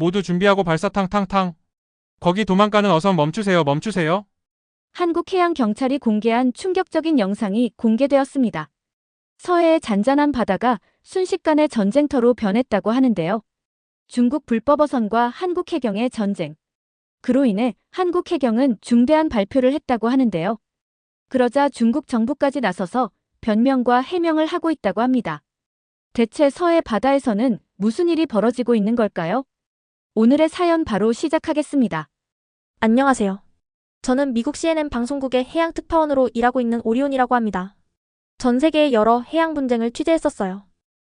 모두 준비하고 발사 탕탕탕. 거기 도망가는 어선 멈추세요, 멈추세요. 한국해양경찰이 공개한 충격적인 영상이 공개되었습니다. 서해의 잔잔한 바다가 순식간에 전쟁터로 변했다고 하는데요. 중국 불법 어선과 한국 해경의 전쟁. 그로 인해 한국 해경은 중대한 발표를 했다고 하는데요. 그러자 중국 정부까지 나서서 변명과 해명을 하고 있다고 합니다. 대체 서해 바다에서는 무슨 일이 벌어지고 있는 걸까요? 오늘의 사연 바로 시작하겠습니다. 안녕하세요. 저는 미국 CNN 방송국의 해양 특파원으로 일하고 있는 오리온이라고 합니다. 전 세계의 여러 해양 분쟁을 취재했었어요.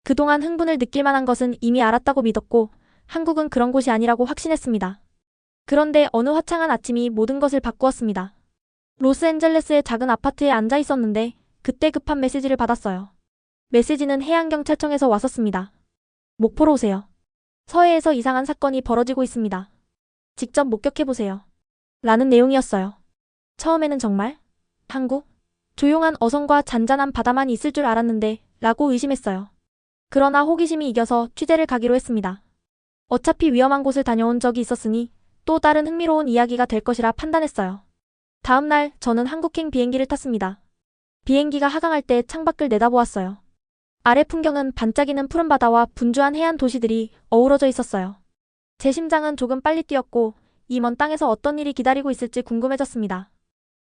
그동안 흥분을 느낄 만한 것은 이미 알았다고 믿었고 한국은 그런 곳이 아니라고 확신했습니다. 그런데 어느 화창한 아침이 모든 것을 바꾸었습니다. 로스앤젤레스의 작은 아파트에 앉아 있었는데 그때 급한 메시지를 받았어요. 메시지는 해양경찰청에서 왔었습니다. 목포로 오세요. 서해에서 이상한 사건이 벌어지고 있습니다. 직접 목격해보세요. 라는 내용이었어요. 처음에는 정말 한국 조용한 어선과 잔잔한 바다만 있을 줄 알았는데 라고 의심했어요. 그러나 호기심이 이겨서 취재를 가기로 했습니다. 어차피 위험한 곳을 다녀온 적이 있었으니 또 다른 흥미로운 이야기가 될 것이라 판단했어요. 다음날 저는 한국행 비행기를 탔습니다. 비행기가 하강할 때 창밖을 내다보았어요. 아래 풍경은 반짝이는 푸른 바다와 분주한 해안 도시들이 어우러져 있었어요. 제 심장은 조금 빨리 뛰었고 이 먼 땅에서 어떤 일이 기다리고 있을지 궁금해졌습니다.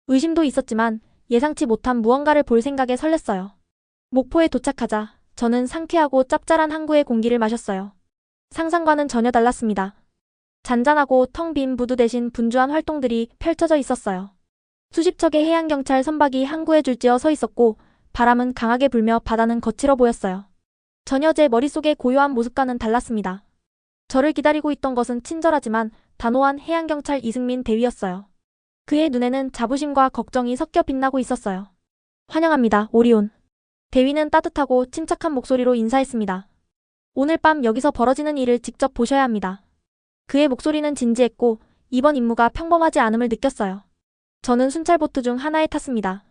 의심도 있었지만 예상치 못한 무언가를 볼 생각에 설렜어요. 목포에 도착하자 저는 상쾌하고 짭짤한 항구의 공기를 마셨어요. 상상과는 전혀 달랐습니다. 잔잔하고 텅 빈 부두 대신 분주한 활동들이 펼쳐져 있었어요. 수십 척의 해양경찰 선박이 항구에 줄지어 서 있었고 바람은 강하게 불며 바다는 거칠어 보였어요. 전혀 제 머릿속의 고요한 모습과는 달랐습니다. 저를 기다리고 있던 것은 친절하지만 단호한 해양경찰 이승민 대위였어요. 그의 눈에는 자부심과 걱정이 섞여 빛나고 있었어요. 환영합니다, 오리온. 대위는 따뜻하고 침착한 목소리로 인사했습니다. 오늘 밤 여기서 벌어지는 일을 직접 보셔야 합니다. 그의 목소리는 진지했고 이번 임무가 평범하지 않음을 느꼈어요. 저는 순찰보트 중 하나에 탔습니다.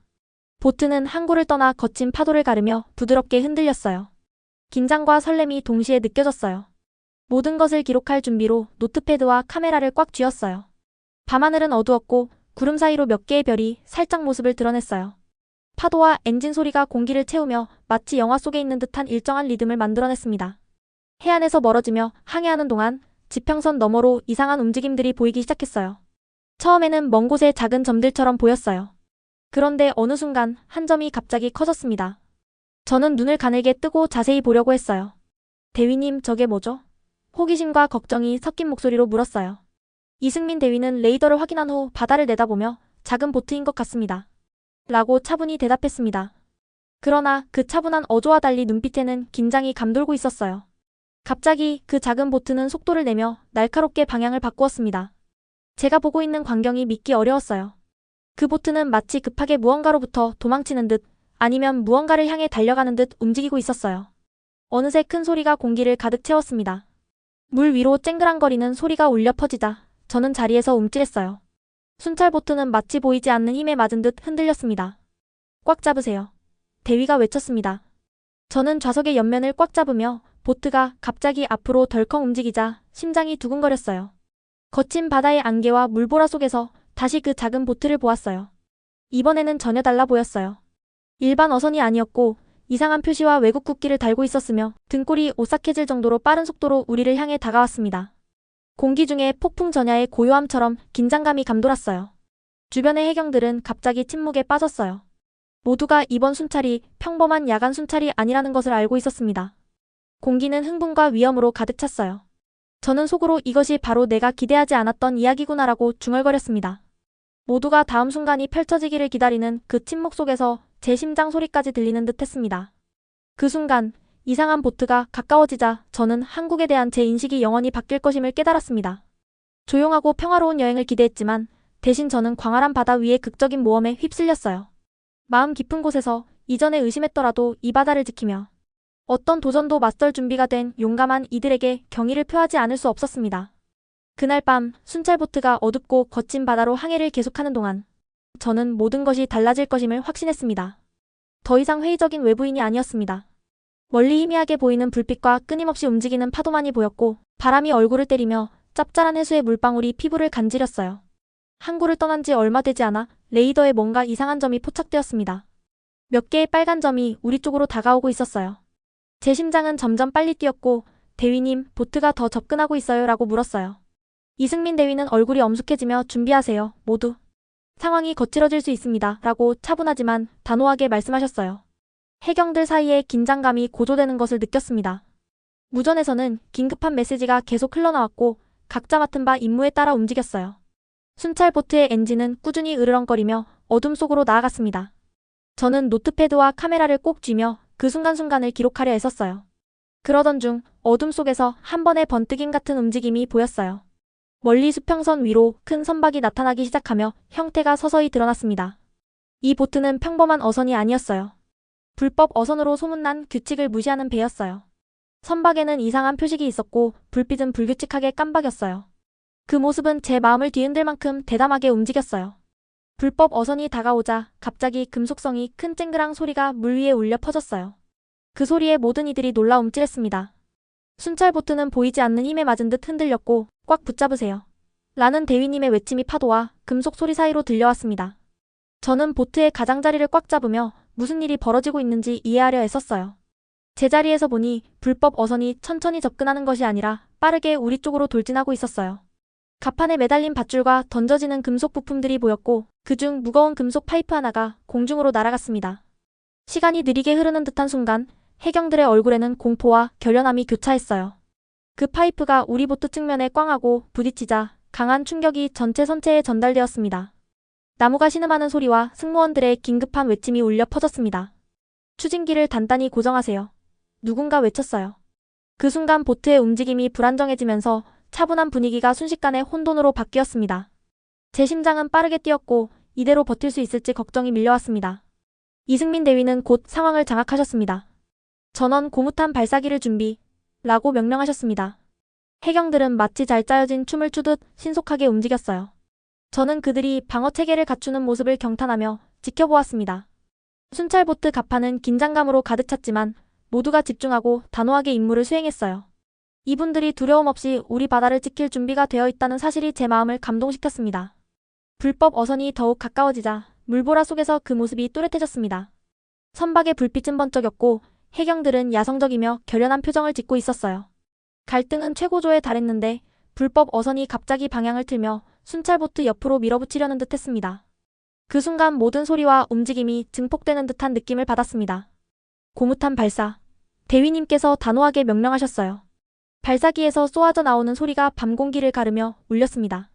보트는 항구를 떠나 거친 파도를 가르며 부드럽게 흔들렸어요. 긴장과 설렘이 동시에 느껴졌어요. 모든 것을 기록할 준비로 노트패드와 카메라를 꽉 쥐었어요. 밤하늘은 어두웠고 구름 사이로 몇 개의 별이 살짝 모습을 드러냈어요. 파도와 엔진 소리가 공기를 채우며 마치 영화 속에 있는 듯한 일정한 리듬을 만들어냈습니다. 해안에서 멀어지며 항해하는 동안 지평선 너머로 이상한 움직임들이 보이기 시작했어요. 처음에는 먼 곳의 작은 점들처럼 보였어요. 그런데 어느 순간 한 점이 갑자기 커졌습니다. 저는 눈을 가늘게 뜨고 자세히 보려고 했어요. 대위님, 저게 뭐죠? 호기심과 걱정이 섞인 목소리로 물었어요. 이승민 대위는 레이더를 확인한 후 바다를 내다보며 작은 보트인 것 같습니다. 라고 차분히 대답했습니다. 그러나 그 차분한 어조와 달리 눈빛에는 긴장이 감돌고 있었어요. 갑자기 그 작은 보트는 속도를 내며 날카롭게 방향을 바꾸었습니다. 제가 보고 있는 광경이 믿기 어려웠어요. 그 보트는 마치 급하게 무언가로부터 도망치는 듯 아니면 무언가를 향해 달려가는 듯 움직이고 있었어요. 어느새 큰 소리가 공기를 가득 채웠습니다. 물 위로 쨍그랑거리는 소리가 울려 퍼지자 저는 자리에서 움찔했어요. 순찰보트는 마치 보이지 않는 힘에 맞은 듯 흔들렸습니다. 꽉 잡으세요. 대위가 외쳤습니다. 저는 좌석의 옆면을 꽉 잡으며 보트가 갑자기 앞으로 덜컹 움직이자 심장이 두근거렸어요. 거친 바다의 안개와 물보라 속에서 다시 그 작은 보트를 보았어요. 이번에는 전혀 달라 보였어요. 일반 어선이 아니었고 이상한 표시와 외국 국기를 달고 있었으며 등골이 오싹해질 정도로 빠른 속도로 우리를 향해 다가왔습니다. 공기 중에 폭풍 전야의 고요함처럼 긴장감이 감돌았어요. 주변의 해경들은 갑자기 침묵에 빠졌어요. 모두가 이번 순찰이 평범한 야간 순찰이 아니라는 것을 알고 있었습니다. 공기는 흥분과 위험으로 가득 찼어요. 저는 속으로 이것이 바로 내가 기대하지 않았던 이야기구나라고 중얼거렸습니다. 모두가 다음 순간이 펼쳐지기를 기다리는 그 침묵 속에서 제 심장 소리까지 들리는 듯 했습니다. 그 순간 이상한 보트가 가까워지자 저는 한국에 대한 제 인식이 영원히 바뀔 것임을 깨달았습니다. 조용하고 평화로운 여행을 기대했지만 대신 저는 광활한 바다 위의 극적인 모험에 휩쓸렸어요. 마음 깊은 곳에서 이전에 의심했더라도 이 바다를 지키며 어떤 도전도 맞설 준비가 된 용감한 이들에게 경의를 표하지 않을 수 없었습니다. 그날 밤 순찰보트가 어둡고 거친 바다로 항해를 계속하는 동안 저는 모든 것이 달라질 것임을 확신했습니다. 더 이상 회의적인 외부인이 아니었습니다. 멀리 희미하게 보이는 불빛과 끊임없이 움직이는 파도만이 보였고 바람이 얼굴을 때리며 짭짤한 해수의 물방울이 피부를 간지렸어요. 항구를 떠난 지 얼마 되지 않아 레이더에 뭔가 이상한 점이 포착되었습니다. 몇 개의 빨간 점이 우리 쪽으로 다가오고 있었어요. 제 심장은 점점 빨리 뛰었고 대위님 보트가 더 접근하고 있어요 라고 물었어요. 이승민 대위는 얼굴이 엄숙해지며 준비하세요 모두. 상황이 거칠어질 수 있습니다 라고 차분하지만 단호하게 말씀하셨어요. 해경들 사이에 긴장감이 고조되는 것을 느꼈습니다. 무전에서는 긴급한 메시지가 계속 흘러나왔고 각자 맡은 바 임무에 따라 움직였어요. 순찰 보트의 엔진은 꾸준히 으르렁거리며 어둠 속으로 나아갔습니다. 저는 노트패드와 카메라를 꼭 쥐며 그 순간순간을 기록하려 애썼어요. 그러던 중 어둠 속에서 한 번의 번뜩임 같은 움직임이 보였어요. 멀리 수평선 위로 큰 선박이 나타나기 시작하며 형태가 서서히 드러났습니다. 이 보트는 평범한 어선이 아니었어요. 불법 어선으로 소문난 규칙을 무시하는 배였어요. 선박에는 이상한 표식이 있었고 불빛은 불규칙하게 깜박였어요. 그 모습은 제 마음을 뒤흔들 만큼 대담하게 움직였어요. 불법 어선이 다가오자 갑자기 금속성이 큰 쨍그랑 소리가 물 위에 울려 퍼졌어요. 그 소리에 모든 이들이 놀라 움찔했습니다. 순찰 보트는 보이지 않는 힘에 맞은 듯 흔들렸고 꽉 붙잡으세요. 라는 대위님의 외침이 파도와 금속 소리 사이로 들려왔습니다. 저는 보트의 가장자리를 꽉 잡으며 무슨 일이 벌어지고 있는지 이해하려 애썼어요. 제자리에서 보니 불법 어선이 천천히 접근하는 것이 아니라 빠르게 우리 쪽으로 돌진하고 있었어요. 갑판에 매달린 밧줄과 던져지는 금속 부품들이 보였고 그중 무거운 금속 파이프 하나가 공중으로 날아갔습니다. 시간이 느리게 흐르는 듯한 순간 해경들의 얼굴에는 공포와 결연함이 교차했어요. 그 파이프가 우리 보트 측면에 꽝하고 부딪히자 강한 충격이 전체 선체에 전달되었습니다. 나무가 신음하는 소리와 승무원들의 긴급한 외침이 울려 퍼졌습니다. 추진기를 단단히 고정하세요. 누군가 외쳤어요. 그 순간 보트의 움직임이 불안정해지면서 차분한 분위기가 순식간에 혼돈으로 바뀌었습니다. 제 심장은 빠르게 뛰었고 이대로 버틸 수 있을지 걱정이 밀려왔습니다. 이승민 대위는 곧 상황을 장악하셨습니다. 전원 고무탄 발사기를 준비 라고 명령하셨습니다. 해경들은 마치 잘 짜여진 춤을 추듯 신속하게 움직였어요. 저는 그들이 방어 체계를 갖추는 모습을 경탄하며 지켜보았습니다. 순찰보트 갑판은 긴장감으로 가득 찼지만 모두가 집중하고 단호하게 임무를 수행했어요. 이분들이 두려움 없이 우리 바다를 지킬 준비가 되어 있다는 사실이 제 마음을 감동시켰습니다. 불법 어선이 더욱 가까워지자 물보라 속에서 그 모습이 또렷해졌습니다. 선박의 불빛은 번쩍였고 해경들은 야성적이며 결연한 표정을 짓고 있었어요. 갈등은 최고조에 달했는데 불법 어선이 갑자기 방향을 틀며 순찰보트 옆으로 밀어붙이려는 듯 했습니다. 그 순간 모든 소리와 움직임이 증폭되는 듯한 느낌을 받았습니다. 고무탄 발사. 대위님께서 단호하게 명령하셨어요. 발사기에서 쏘아져 나오는 소리가 밤 공기를 가르며 울렸습니다.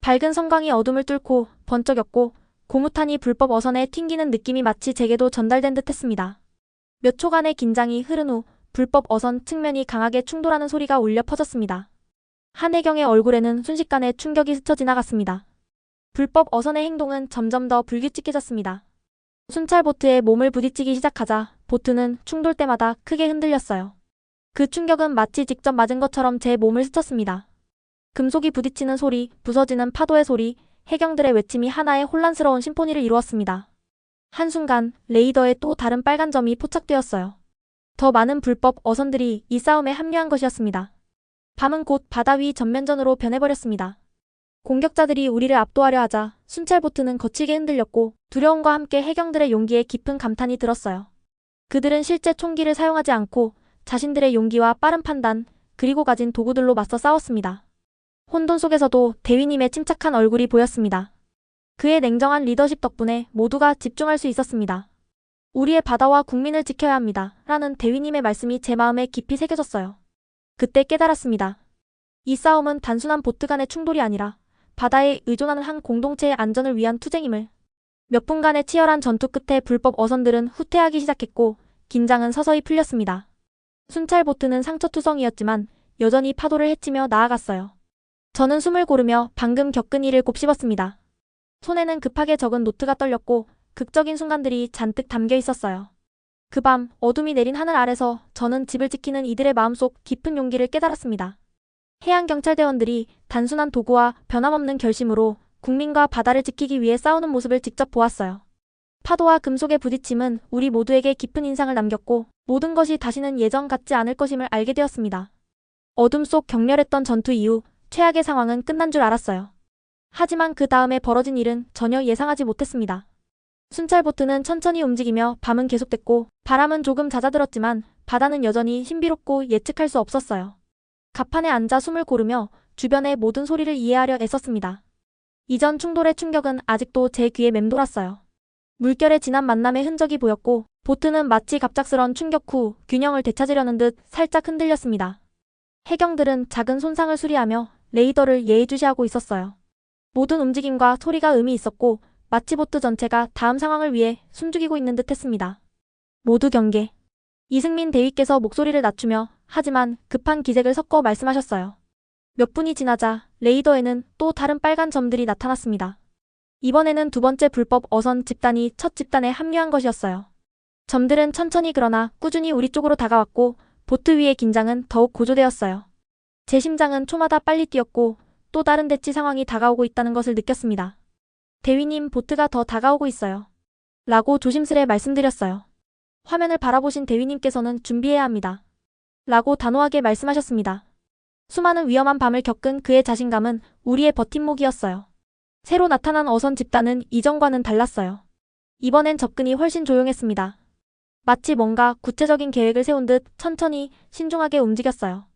밝은 성광이 어둠을 뚫고 번쩍였고 고무탄이 불법 어선에 튕기는 느낌이 마치 제게도 전달된 듯 했습니다. 몇 초간의 긴장이 흐른 후 불법 어선 측면이 강하게 충돌하는 소리가 울려 퍼졌습니다. 한혜경의 얼굴에는 순식간에 충격이 스쳐 지나갔습니다. 불법 어선의 행동은 점점 더 불규칙해졌습니다. 순찰보트에 몸을 부딪히기 시작하자 보트는 충돌 때마다 크게 흔들렸어요. 그 충격은 마치 직접 맞은 것처럼 제 몸을 스쳤습니다. 금속이 부딪히는 소리, 부서지는 파도의 소리, 해경들의 외침이 하나의 혼란스러운 심포니를 이루었습니다. 한순간 레이더에 또 다른 빨간 점이 포착되었어요. 더 많은 불법 어선들이 이 싸움에 합류한 것이었습니다. 밤은 곧 바다 위 전면전으로 변해버렸습니다. 공격자들이 우리를 압도하려 하자 순찰보트는 거칠게 흔들렸고 두려움과 함께 해경들의 용기에 깊은 감탄이 들었어요. 그들은 실제 총기를 사용하지 않고 자신들의 용기와 빠른 판단, 그리고 가진 도구들로 맞서 싸웠습니다. 혼돈 속에서도 대위님의 침착한 얼굴이 보였습니다. 그의 냉정한 리더십 덕분에 모두가 집중할 수 있었습니다. 우리의 바다와 국민을 지켜야 합니다. 라는 대위님의 말씀이 제 마음에 깊이 새겨졌어요. 그때 깨달았습니다. 이 싸움은 단순한 보트 간의 충돌이 아니라 바다에 의존하는 한 공동체의 안전을 위한 투쟁임을. 몇 분간의 치열한 전투 끝에 불법 어선들은 후퇴하기 시작했고 긴장은 서서히 풀렸습니다. 순찰 보트는 상처투성이었지만 여전히 파도를 헤치며 나아갔어요. 저는 숨을 고르며 방금 겪은 일을 곱씹었습니다. 손에는 급하게 적은 노트가 떨렸고 극적인 순간들이 잔뜩 담겨 있었어요. 그 밤 어둠이 내린 하늘 아래서 저는 집을 지키는 이들의 마음속 깊은 용기를 깨달았습니다. 해양경찰대원들이 단순한 도구와 변함없는 결심으로 국민과 바다를 지키기 위해 싸우는 모습을 직접 보았어요. 파도와 금속의 부딪힘은 우리 모두에게 깊은 인상을 남겼고 모든 것이 다시는 예전 같지 않을 것임을 알게 되었습니다. 어둠 속 격렬했던 전투 이후 최악의 상황은 끝난 줄 알았어요. 하지만 그 다음에 벌어진 일은 전혀 예상하지 못했습니다. 순찰보트는 천천히 움직이며 밤은 계속됐고 바람은 조금 잦아들었지만 바다는 여전히 신비롭고 예측할 수 없었어요. 갑판에 앉아 숨을 고르며 주변의 모든 소리를 이해하려 애썼습니다. 이전 충돌의 충격은 아직도 제 귀에 맴돌았어요. 물결의 진한 만남의 흔적이 보였고 보트는 마치 갑작스런 충격 후 균형을 되찾으려는 듯 살짝 흔들렸습니다. 해경들은 작은 손상을 수리하며 레이더를 예의주시하고 있었어요. 모든 움직임과 소리가 의미 있었고 마치 보트 전체가 다음 상황을 위해 숨죽이고 있는 듯 했습니다. 모두 경계. 이승민 대위께서 목소리를 낮추며 하지만 급한 기색을 섞어 말씀하셨어요. 몇 분이 지나자 레이더에는 또 다른 빨간 점들이 나타났습니다. 이번에는 두 번째 불법 어선 집단이 첫 집단에 합류한 것이었어요. 점들은 천천히 그러나 꾸준히 우리 쪽으로 다가왔고 보트 위의 긴장은 더욱 고조되었어요. 제 심장은 초마다 빨리 뛰었고 또 다른 대치 상황이 다가오고 있다는 것을 느꼈습니다. 대위님 보트가 더 다가오고 있어요. 라고 조심스레 말씀드렸어요. 화면을 바라보신 대위님께서는 준비해야 합니다. 라고 단호하게 말씀하셨습니다. 수많은 위험한 밤을 겪은 그의 자신감은 우리의 버팀목이었어요. 새로 나타난 어선 집단은 이전과는 달랐어요. 이번엔 접근이 훨씬 조용했습니다. 마치 뭔가 구체적인 계획을 세운 듯 천천히 신중하게 움직였어요.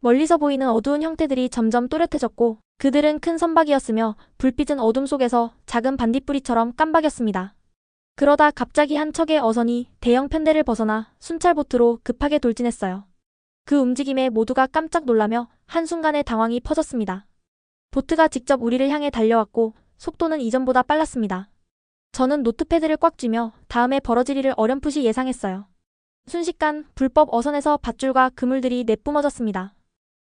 멀리서 보이는 어두운 형태들이 점점 또렷해졌고 그들은 큰 선박이었으며 불빛은 어둠 속에서 작은 반딧불이처럼 깜박였습니다. 그러다 갑자기 한 척의 어선이 대형 편대를 벗어나 순찰보트로 급하게 돌진했어요. 그 움직임에 모두가 깜짝 놀라며 한순간에 당황이 퍼졌습니다. 보트가 직접 우리를 향해 달려왔고 속도는 이전보다 빨랐습니다. 저는 노트패드를 꽉 쥐며 다음에 벌어질 일을 어렴풋이 예상했어요. 순식간 불법 어선에서 밧줄과 그물들이 내뿜어졌습니다.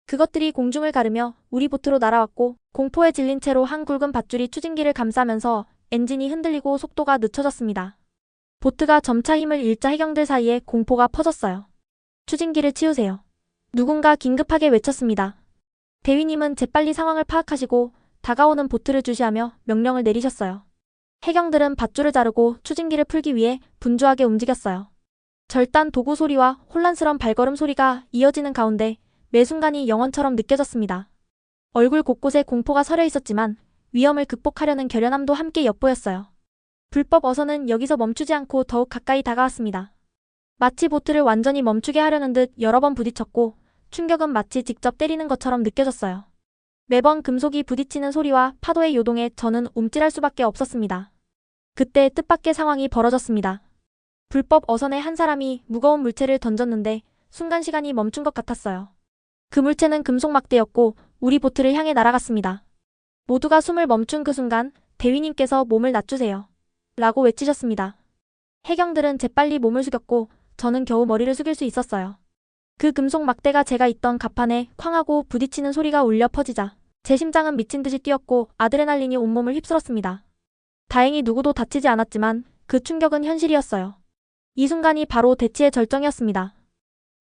그것들이 공중을 가르며 우리 보트로 날아왔고 공포에 질린 채로 한 굵은 밧줄이 추진기를 감싸면서 엔진이 흔들리고 속도가 늦춰졌습니다. 보트가 점차 힘을 잃자 해경들 사이에 공포가 퍼졌어요. 추진기를 치우세요. 누군가 긴급하게 외쳤습니다. 대위님은 재빨리 상황을 파악하시고 다가오는 보트를 주시하며 명령을 내리셨어요. 해경들은 밧줄을 자르고 추진기를 풀기 위해 분주하게 움직였어요. 절단 도구 소리와 혼란스런 발걸음 소리가 이어지는 가운데 매 순간이 영원처럼 느껴졌습니다. 얼굴 곳곳에 공포가 서려 있었지만 위험을 극복하려는 결연함도 함께 엿보였어요. 불법 어선은 여기서 멈추지 않고 더욱 가까이 다가왔습니다. 마치 보트를 완전히 멈추게 하려는 듯 여러 번 부딪혔고 충격은 마치 직접 때리는 것처럼 느껴졌어요. 매번 금속이 부딪히는 소리와 파도의 요동에 저는 움찔할 수밖에 없었습니다. 그때 뜻밖의 상황이 벌어졌습니다. 불법 어선의 한 사람이 무거운 물체를 던졌는데 순간 시간이 멈춘 것 같았어요. 그 물체는 금속 막대였고 우리 보트를 향해 날아갔습니다. 모두가 숨을 멈춘 그 순간 대위님께서 몸을 낮추세요. 라고 외치셨습니다. 해경들은 재빨리 몸을 숙였고 저는 겨우 머리를 숙일 수 있었어요. 그 금속 막대가 제가 있던 갑판에 쾅하고 부딪히는 소리가 울려 퍼지자 제 심장은 미친 듯이 뛰었고 아드레날린이 온몸을 휩쓸었습니다. 다행히 누구도 다치지 않았지만 그 충격은 현실이었어요. 이 순간이 바로 대치의 절정이었습니다.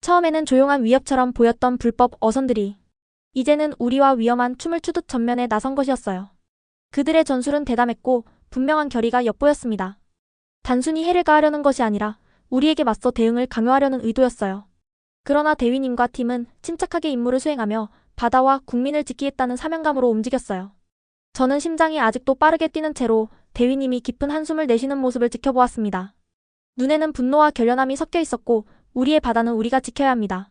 처음에는 조용한 위협처럼 보였던 불법 어선들이 이제는 우리와 위험한 춤을 추듯 전면에 나선 것이었어요. 그들의 전술은 대담했고 분명한 결의가 엿보였습니다. 단순히 해를 가하려는 것이 아니라 우리에게 맞서 대응을 강요하려는 의도였어요. 그러나 대위님과 팀은 침착하게 임무를 수행하며 바다와 국민을 지키겠다는 사명감으로 움직였어요. 저는 심장이 아직도 빠르게 뛰는 채로 대위님이 깊은 한숨을 내쉬는 모습을 지켜보았습니다. 눈에는 분노와 결연함이 섞여 있었고 우리의 바다는 우리가 지켜야 합니다.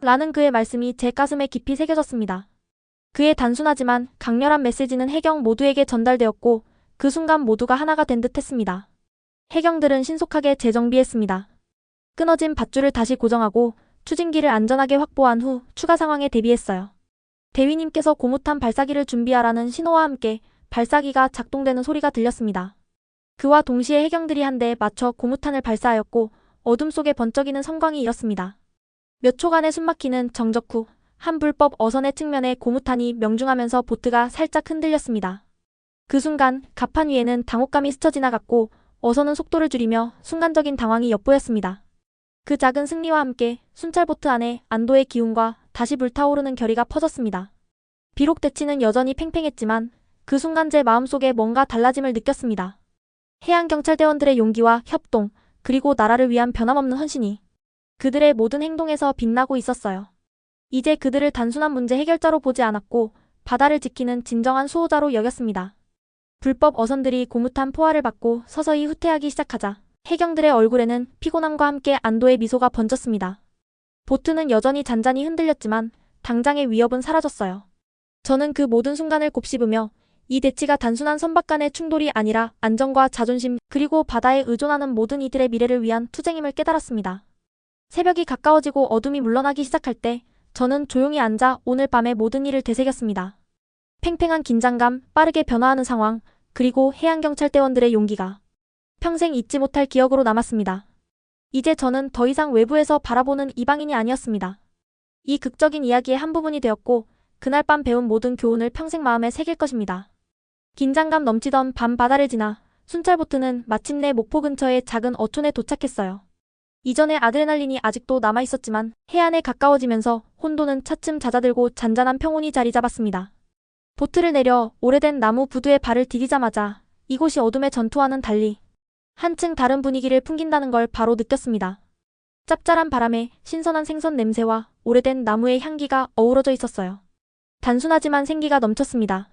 라는 그의 말씀이 제 가슴에 깊이 새겨졌습니다. 그의 단순하지만 강렬한 메시지는 해경 모두에게 전달되었고 그 순간 모두가 하나가 된 듯 했습니다. 해경들은 신속하게 재정비했습니다. 끊어진 밧줄을 다시 고정하고 추진기를 안전하게 확보한 후 추가 상황에 대비했어요. 대위님께서 고무탄 발사기를 준비하라는 신호와 함께 발사기가 작동되는 소리가 들렸습니다. 그와 동시에 해경들이 한대 맞춰 고무탄을 발사하였고 어둠 속에 번쩍이는 성광이 일었습니다. 몇 초간의 숨막히는 정적 후 한 불법 어선의 측면에 고무탄이 명중하면서 보트가 살짝 흔들렸습니다. 그 순간 갑판 위에는 당혹감이 스쳐 지나갔고 어선은 속도를 줄이며 순간적인 당황이 엿보였습니다. 그 작은 승리와 함께 순찰보트 안에 안도의 기운과 다시 불타오르는 결의가 퍼졌습니다. 비록 대치는 여전히 팽팽했지만 그 순간 제 마음속에 뭔가 달라짐을 느꼈습니다. 해양경찰대원들의 용기와 협동, 그리고 나라를 위한 변함없는 헌신이 그들의 모든 행동에서 빛나고 있었어요. 이제 그들을 단순한 문제 해결자로 보지 않았고 바다를 지키는 진정한 수호자로 여겼습니다. 불법 어선들이 고무탄 포화를 받고 서서히 후퇴하기 시작하자 해경들의 얼굴에는 피곤함과 함께 안도의 미소가 번졌습니다. 보트는 여전히 잔잔히 흔들렸지만 당장의 위협은 사라졌어요. 저는 그 모든 순간을 곱씹으며 이 대치가 단순한 선박 간의 충돌이 아니라 안전과 자존심 그리고 바다에 의존하는 모든 이들의 미래를 위한 투쟁임을 깨달았습니다. 새벽이 가까워지고 어둠이 물러나기 시작할 때 저는 조용히 앉아 오늘 밤의 모든 일을 되새겼습니다. 팽팽한 긴장감, 빠르게 변화하는 상황, 그리고 해양경찰대원들의 용기가 평생 잊지 못할 기억으로 남았습니다. 이제 저는 더 이상 외부에서 바라보는 이방인이 아니었습니다. 이 극적인 이야기의 한 부분이 되었고 그날 밤 배운 모든 교훈을 평생 마음에 새길 것입니다. 긴장감 넘치던 밤 바다를 지나 순찰보트는 마침내 목포 근처의 작은 어촌에 도착했어요. 이전의 아드레날린이 아직도 남아 있었지만 해안에 가까워지면서 혼돈은 차츰 잦아들고 잔잔한 평온이 자리 잡았습니다. 보트를 내려 오래된 나무 부두에 발을 디디자마자 이곳이 어둠의 전투와는 달리 한층 다른 분위기를 풍긴다는 걸 바로 느꼈습니다. 짭짤한 바람에 신선한 생선 냄새와 오래된 나무의 향기가 어우러져 있었어요. 단순하지만 생기가 넘쳤습니다.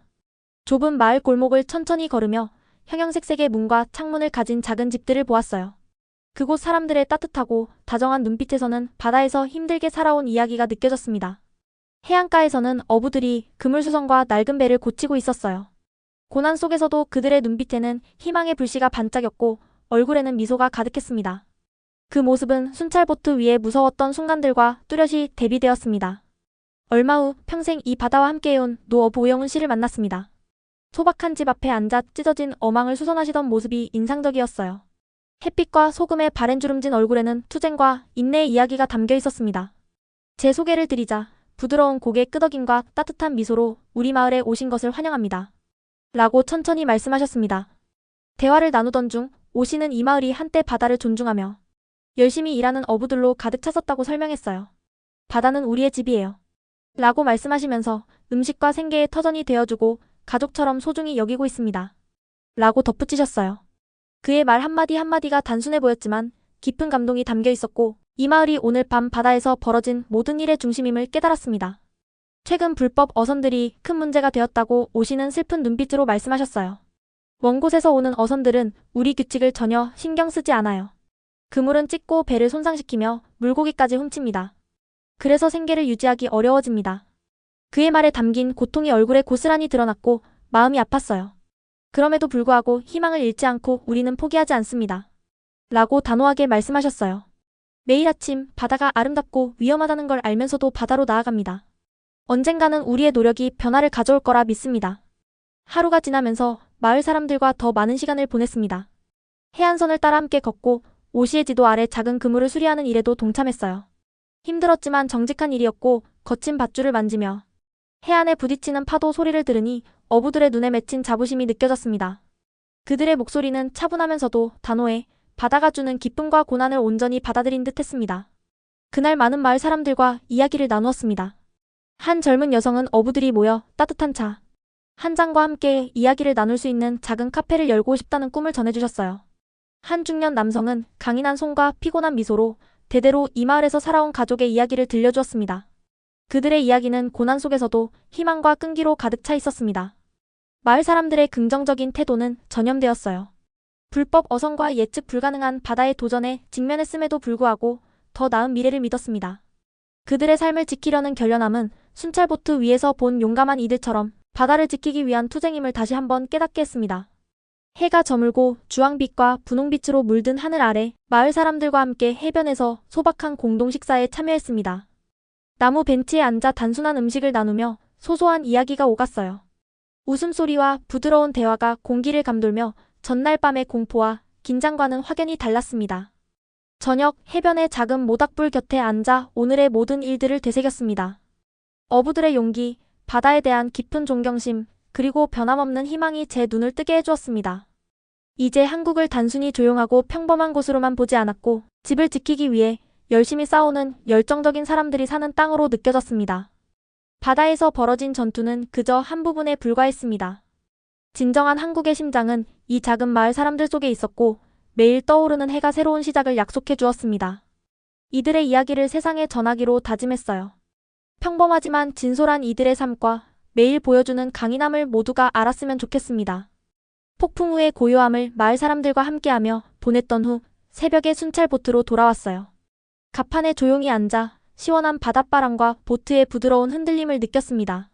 좁은 마을 골목을 천천히 걸으며 형형색색의 문과 창문을 가진 작은 집들을 보았어요. 그곳 사람들의 따뜻하고 다정한 눈빛에서는 바다에서 힘들게 살아온 이야기가 느껴졌습니다. 해안가에서는 어부들이 그물수선과 낡은 배를 고치고 있었어요. 고난 속에서도 그들의 눈빛에는 희망의 불씨가 반짝였고 얼굴에는 미소가 가득했습니다. 그 모습은 순찰보트 위에 무서웠던 순간들과 뚜렷이 대비되었습니다. 얼마 후 평생 이 바다와 함께해온 노어부 오영훈 씨를 만났습니다. 소박한 집 앞에 앉아 찢어진 어망을 수선하시던 모습이 인상적이었어요. 햇빛과 소금의 바랜주름진 얼굴에는 투쟁과 인내의 이야기가 담겨 있었습니다. 제 소개를 드리자 부드러운 고개 끄덕임과 따뜻한 미소로 우리 마을에 오신 것을 환영합니다. 라고 천천히 말씀하셨습니다. 대화를 나누던 중오 씨는 이 마을이 한때 바다를 존중하며 열심히 일하는 어부들로 가득 찼었다고 설명했어요. 바다는 우리의 집이에요. 라고 말씀하시면서 음식과 생계의 터전이 되어주고 가족처럼 소중히 여기고 있습니다. 라고 덧붙이셨어요. 그의 말 한마디 한마디가 단순해 보였지만 깊은 감동이 담겨 있었고 이 마을이 오늘 밤 바다에서 벌어진 모든 일의 중심임을 깨달았습니다. 최근 불법 어선들이 큰 문제가 되었다고 오시는 슬픈 눈빛으로 말씀하셨어요. 먼 곳에서 오는 어선들은 우리 규칙을 전혀 신경 쓰지 않아요. 그물은 찢고 배를 손상시키며 물고기까지 훔칩니다. 그래서 생계를 유지하기 어려워집니다. 그의 말에 담긴 고통이 얼굴에 고스란히 드러났고 마음이 아팠어요. 그럼에도 불구하고 희망을 잃지 않고 우리는 포기하지 않습니다. 라고 단호하게 말씀하셨어요. 매일 아침 바다가 아름답고 위험하다는 걸 알면서도 바다로 나아갑니다. 언젠가는 우리의 노력이 변화를 가져올 거라 믿습니다. 하루가 지나면서 마을 사람들과 더 많은 시간을 보냈습니다. 해안선을 따라 함께 걷고 오시의 지도 아래 작은 그물을 수리하는 일에도 동참했어요. 힘들었지만 정직한 일이었고 거친 밧줄을 만지며 해안에 부딪히는 파도 소리를 들으니 어부들의 눈에 맺힌 자부심이 느껴졌습니다. 그들의 목소리는 차분하면서도 단호해 바다가 주는 기쁨과 고난을 온전히 받아들인 듯 했습니다. 그날 많은 마을 사람들과 이야기를 나누었습니다. 한 젊은 여성은 어부들이 모여 따뜻한 차, 한 잔과 함께 이야기를 나눌 수 있는 작은 카페를 열고 싶다는 꿈을 전해주셨어요. 한 중년 남성은 강인한 손과 피곤한 미소로 대대로 이 마을에서 살아온 가족의 이야기를 들려주었습니다. 그들의 이야기는 고난 속에서도 희망과 끈기로 가득 차 있었습니다. 마을 사람들의 긍정적인 태도는 전염되었어요. 불법 어선과 예측 불가능한 바다의 도전에 직면했음에도 불구하고 더 나은 미래를 믿었습니다. 그들의 삶을 지키려는 결연함은 순찰보트 위에서 본 용감한 이들처럼 바다를 지키기 위한 투쟁임을 다시 한번 깨닫게 했습니다. 해가 저물고 주황빛과 분홍빛으로 물든 하늘 아래 마을 사람들과 함께 해변에서 소박한 공동 식사에 참여했습니다. 나무 벤치에 앉아 단순한 음식을 나누며 소소한 이야기가 오갔어요. 웃음소리와 부드러운 대화가 공기를 감돌며 전날 밤의 공포와 긴장과는 확연히 달랐습니다. 저녁 해변의 작은 모닥불 곁에 앉아 오늘의 모든 일들을 되새겼습니다. 어부들의 용기, 바다에 대한 깊은 존경심, 그리고 변함없는 희망이 제 눈을 뜨게 해주었습니다. 이제 한국을 단순히 조용하고 평범한 곳으로만 보지 않았고 집을 지키기 위해 열심히 싸우는 열정적인 사람들이 사는 땅으로 느껴졌습니다. 바다에서 벌어진 전투는 그저 한 부분에 불과했습니다. 진정한 한국의 심장은 이 작은 마을 사람들 속에 있었고 매일 떠오르는 해가 새로운 시작을 약속해 주었습니다. 이들의 이야기를 세상에 전하기로 다짐했어요. 평범하지만 진솔한 이들의 삶과 매일 보여주는 강인함을 모두가 알았으면 좋겠습니다. 폭풍 후의 고요함을 마을 사람들과 함께하며 보냈던 후 새벽에 순찰 보트로 돌아왔어요. 갑판에 조용히 앉아 시원한 바닷바람과 보트의 부드러운 흔들림을 느꼈습니다.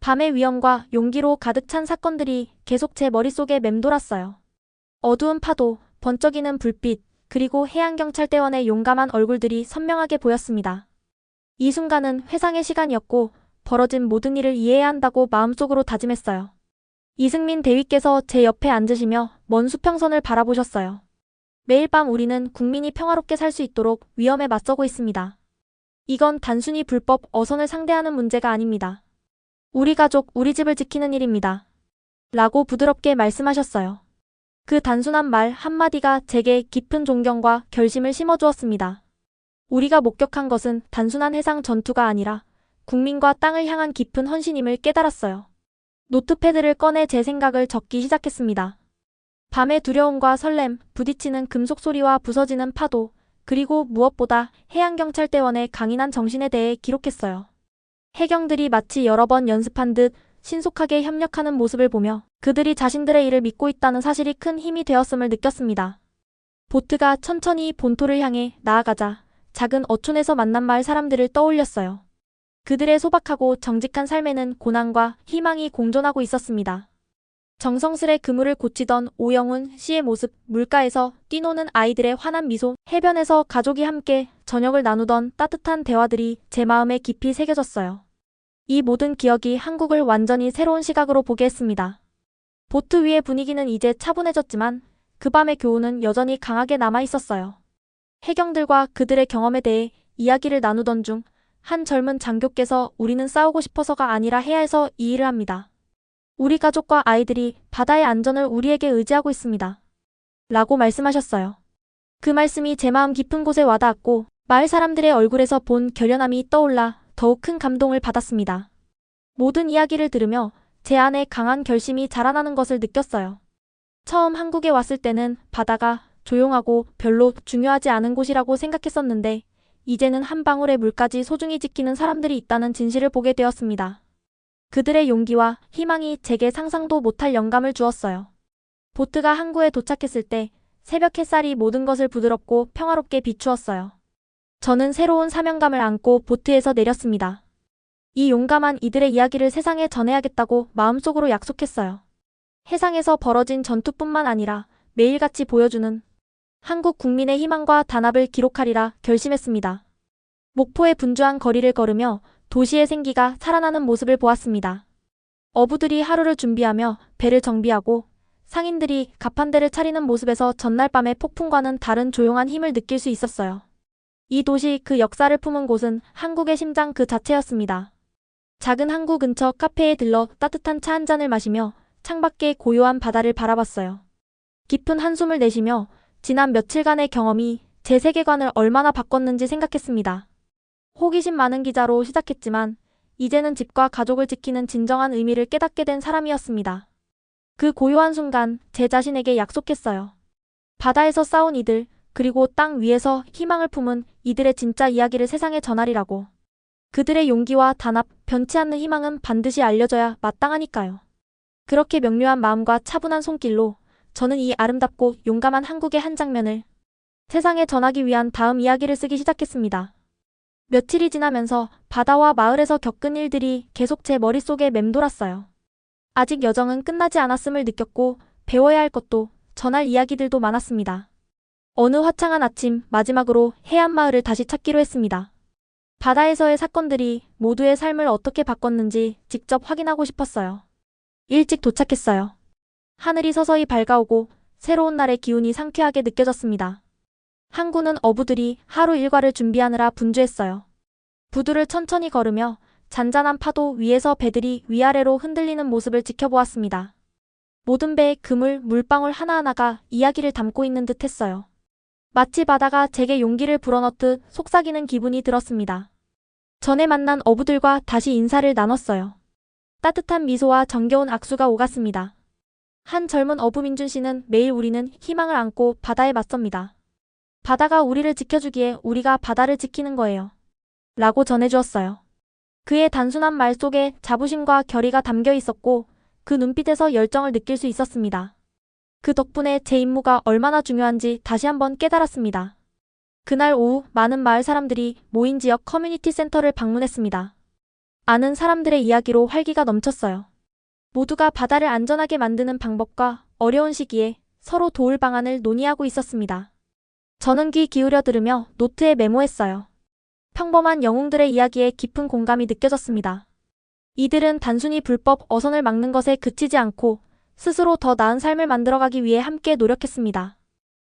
밤의 위험과 용기로 가득 찬 사건들이 계속 제 머릿속에 맴돌았어요. 어두운 파도, 번쩍이는 불빛, 그리고 해양경찰대원의 용감한 얼굴들이 선명하게 보였습니다. 이 순간은 회상의 시간이었고 벌어진 모든 일을 이해해야 한다고 마음속으로 다짐했어요. 이승민 대위께서 제 옆에 앉으시며 먼 수평선을 바라보셨어요. 매일 밤 우리는 국민이 평화롭게 살 수 있도록 위험에 맞서고 있습니다. 이건 단순히 불법 어선을 상대하는 문제가 아닙니다. 우리 가족, 우리 집을 지키는 일입니다. 라고 부드럽게 말씀하셨어요. 그 단순한 말 한마디가 제게 깊은 존경과 결심을 심어주었습니다. 우리가 목격한 것은 단순한 해상 전투가 아니라 국민과 땅을 향한 깊은 헌신임을 깨달았어요. 노트패드를 꺼내 제 생각을 적기 시작했습니다. 밤의 두려움과 설렘, 부딪히는 금속 소리와 부서지는 파도, 그리고 무엇보다 해양경찰대원의 강인한 정신에 대해 기록했어요. 해경들이 마치 여러 번 연습한 듯 신속하게 협력하는 모습을 보며 그들이 자신들의 일을 믿고 있다는 사실이 큰 힘이 되었음을 느꼈습니다. 보트가 천천히 본토를 향해 나아가자 작은 어촌에서 만난 마을 사람들을 떠올렸어요. 그들의 소박하고 정직한 삶에는 고난과 희망이 공존하고 있었습니다. 정성스레 그물을 고치던 오영훈 씨의 모습, 물가에서 뛰노는 아이들의 환한 미소, 해변에서 가족이 함께 저녁을 나누던 따뜻한 대화들이 제 마음에 깊이 새겨졌어요. 이 모든 기억이 한국을 완전히 새로운 시각으로 보게 했습니다. 보트 위의 분위기는 이제 차분해졌지만 그 밤의 교훈은 여전히 강하게 남아 있었어요. 해경들과 그들의 경험에 대해 이야기를 나누던 중 한 젊은 장교께서 우리는 싸우고 싶어서가 아니라 해야 해서 이 일을 합니다. 우리 가족과 아이들이 바다의 안전을 우리에게 의지하고 있습니다. 라고 말씀하셨어요. 그 말씀이 제 마음 깊은 곳에 와닿았고 마을 사람들의 얼굴에서 본 결연함이 떠올라 더욱 큰 감동을 받았습니다. 모든 이야기를 들으며 제 안에 강한 결심이 자라나는 것을 느꼈어요. 처음 한국에 왔을 때는 바다가 조용하고 별로 중요하지 않은 곳이라고 생각했었는데 이제는 한 방울의 물까지 소중히 지키는 사람들이 있다는 진실을 보게 되었습니다. 그들의 용기와 희망이 제게 상상도 못할 영감을 주었어요. 보트가 항구에 도착했을 때 새벽 햇살이 모든 것을 부드럽고 평화롭게 비추었어요. 저는 새로운 사명감을 안고 보트에서 내렸습니다. 이 용감한 이들의 이야기를 세상에 전해야겠다고 마음속으로 약속했어요. 해상에서 벌어진 전투뿐만 아니라 매일같이 보여주는 한국 국민의 희망과 단합을 기록하리라 결심했습니다. 목포의 분주한 거리를 걸으며 도시의 생기가 살아나는 모습을 보았습니다. 어부들이 하루를 준비하며 배를 정비하고 상인들이 갑판대를 차리는 모습에서 전날 밤의 폭풍과는 다른 조용한 힘을 느낄 수 있었어요. 이 도시 그 역사를 품은 곳은 한국의 심장 그 자체였습니다. 작은 항구 근처 카페에 들러 따뜻한 차 한 잔을 마시며 창밖의 고요한 바다를 바라봤어요. 깊은 한숨을 내쉬며 지난 며칠간의 경험이 제 세계관을 얼마나 바꿨는지 생각했습니다. 호기심 많은 기자로 시작했지만 이제는 집과 가족을 지키는 진정한 의미를 깨닫게 된 사람이었습니다. 그 고요한 순간 제 자신에게 약속했어요. 바다에서 싸운 이들, 그리고 땅 위에서 희망을 품은 이들의 진짜 이야기를 세상에 전하리라고. 그들의 용기와 단합, 변치 않는 희망은 반드시 알려져야 마땅하니까요. 그렇게 명료한 마음과 차분한 손길로 저는 이 아름답고 용감한 한국의 한 장면을 세상에 전하기 위한 다음 이야기를 쓰기 시작했습니다. 며칠이 지나면서 바다와 마을에서 겪은 일들이 계속 제 머릿속에 맴돌았어요. 아직 여정은 끝나지 않았음을 느꼈고 배워야 할 것도 전할 이야기들도 많았습니다. 어느 화창한 아침 마지막으로 해안마을을 다시 찾기로 했습니다. 바다에서의 사건들이 모두의 삶을 어떻게 바꿨는지 직접 확인하고 싶었어요. 일찍 도착했어요. 하늘이 서서히 밝아오고 새로운 날의 기운이 상쾌하게 느껴졌습니다. 항구는 어부들이 하루 일과를 준비하느라 분주했어요. 부두를 천천히 걸으며 잔잔한 파도 위에서 배들이 위아래로 흔들리는 모습을 지켜보았습니다. 모든 배의 그물, 물방울 하나하나가 이야기를 담고 있는 듯 했어요. 마치 바다가 제게 용기를 불어넣듯 속삭이는 기분이 들었습니다. 전에 만난 어부들과 다시 인사를 나눴어요. 따뜻한 미소와 정겨운 악수가 오갔습니다. 한 젊은 어부 민준 씨는 매일 우리는 희망을 안고 바다에 맞섭니다. 바다가 우리를 지켜주기에 우리가 바다를 지키는 거예요. 라고 전해주었어요. 그의 단순한 말 속에 자부심과 결의가 담겨 있었고 그 눈빛에서 열정을 느낄 수 있었습니다. 그 덕분에 제 임무가 얼마나 중요한지 다시 한번 깨달았습니다. 그날 오후 많은 마을 사람들이 모인 지역 커뮤니티 센터를 방문했습니다. 아는 사람들의 이야기로 활기가 넘쳤어요. 모두가 바다를 안전하게 만드는 방법과 어려운 시기에 서로 도울 방안을 논의하고 있었습니다. 저는 귀 기울여 들으며 노트에 메모했어요. 평범한 영웅들의 이야기에 깊은 공감이 느껴졌습니다. 이들은 단순히 불법 어선을 막는 것에 그치지 않고 스스로 더 나은 삶을 만들어가기 위해 함께 노력했습니다.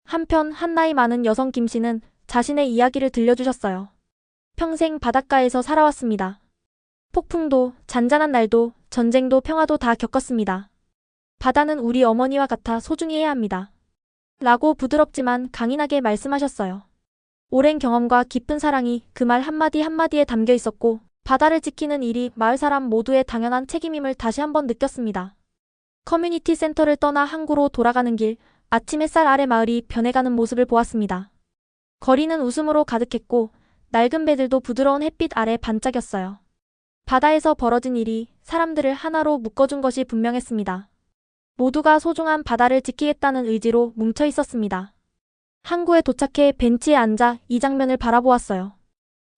한편 한 나이 많은 여성 김 씨는 자신의 이야기를 들려주셨어요. 평생 바닷가에서 살아왔습니다. 폭풍도, 잔잔한 날도, 전쟁도 평화도 다 겪었습니다. 바다는 우리 어머니와 같아 소중히 해야 합니다. 라고 부드럽지만 강인하게 말씀하셨어요. 오랜 경험과 깊은 사랑이 그 말 한마디 한마디에 담겨 있었고, 바다를 지키는 일이 마을 사람 모두의 당연한 책임임을 다시 한번 느꼈습니다. 커뮤니티 센터를 떠나 항구로 돌아가는 길, 아침 햇살 아래 마을이 변해가는 모습을 보았습니다. 거리는 웃음으로 가득했고, 낡은 배들도 부드러운 햇빛 아래 반짝였어요. 바다에서 벌어진 일이 사람들을 하나로 묶어준 것이 분명했습니다. 모두가 소중한 바다를 지키겠다는 의지로 뭉쳐 있었습니다. 항구에 도착해 벤치에 앉아 이 장면을 바라보았어요.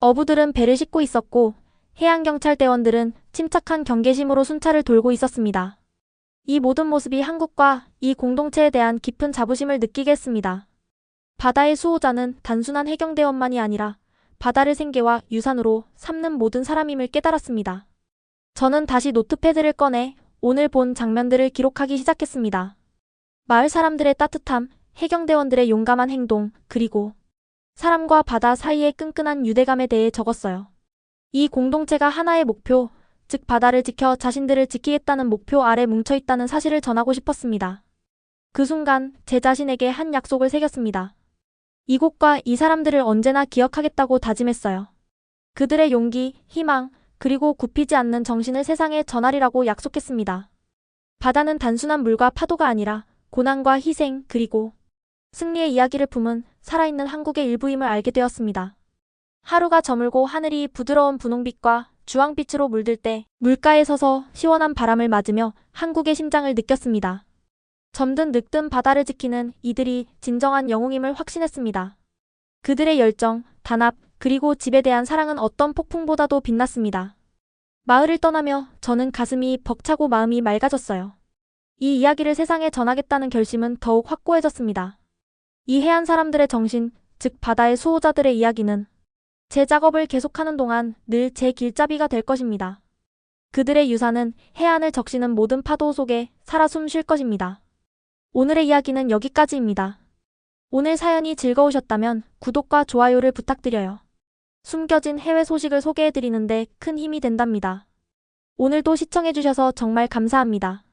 어부들은 배를 싣고 있었고 해양경찰대원들은 침착한 경계심으로 순찰을 돌고 있었습니다. 이 모든 모습이 한국과 이 공동체에 대한 깊은 자부심을 느끼게 했습니다. 바다의 수호자는 단순한 해경대원만이 아니라 바다를 생계와 유산으로 삼는 모든 사람임을 깨달았습니다. 저는 다시 노트패드를 꺼내 오늘 본 장면들을 기록하기 시작했습니다. 마을 사람들의 따뜻함, 해경대원들의 용감한 행동, 그리고 사람과 바다 사이의 끈끈한 유대감에 대해 적었어요. 이 공동체가 하나의 목표, 즉 바다를 지켜 자신들을 지키겠다는 목표 아래 뭉쳐 있다는 사실을 전하고 싶었습니다. 그 순간 제 자신에게 한 약속을 새겼습니다. 이곳과 이 사람들을 언제나 기억하겠다고 다짐했어요. 그들의 용기, 희망, 그리고 굽히지 않는 정신을 세상에 전하리라고 약속했습니다. 바다는 단순한 물과 파도가 아니라 고난과 희생, 그리고 승리의 이야기를 품은 살아있는 한국의 일부임을 알게 되었습니다. 하루가 저물고 하늘이 부드러운 분홍빛과 주황빛으로 물들 때 물가에 서서 시원한 바람을 맞으며 한국의 심장을 느꼈습니다. 점든 늑든 바다를 지키는 이들이 진정한 영웅임을 확신했습니다. 그들의 열정, 단합, 그리고 집에 대한 사랑은 어떤 폭풍보다도 빛났습니다. 마을을 떠나며 저는 가슴이 벅차고 마음이 맑아졌어요. 이 이야기를 세상에 전하겠다는 결심은 더욱 확고해졌습니다. 이 해안 사람들의 정신, 즉 바다의 수호자들의 이야기는 제 작업을 계속하는 동안 늘 제 길잡이가 될 것입니다. 그들의 유산은 해안을 적시는 모든 파도 속에 살아 숨 쉴 것입니다. 오늘의 이야기는 여기까지입니다. 오늘 사연이 즐거우셨다면 구독과 좋아요를 부탁드려요. 숨겨진 해외 소식을 소개해드리는데 큰 힘이 된답니다. 오늘도 시청해주셔서 정말 감사합니다.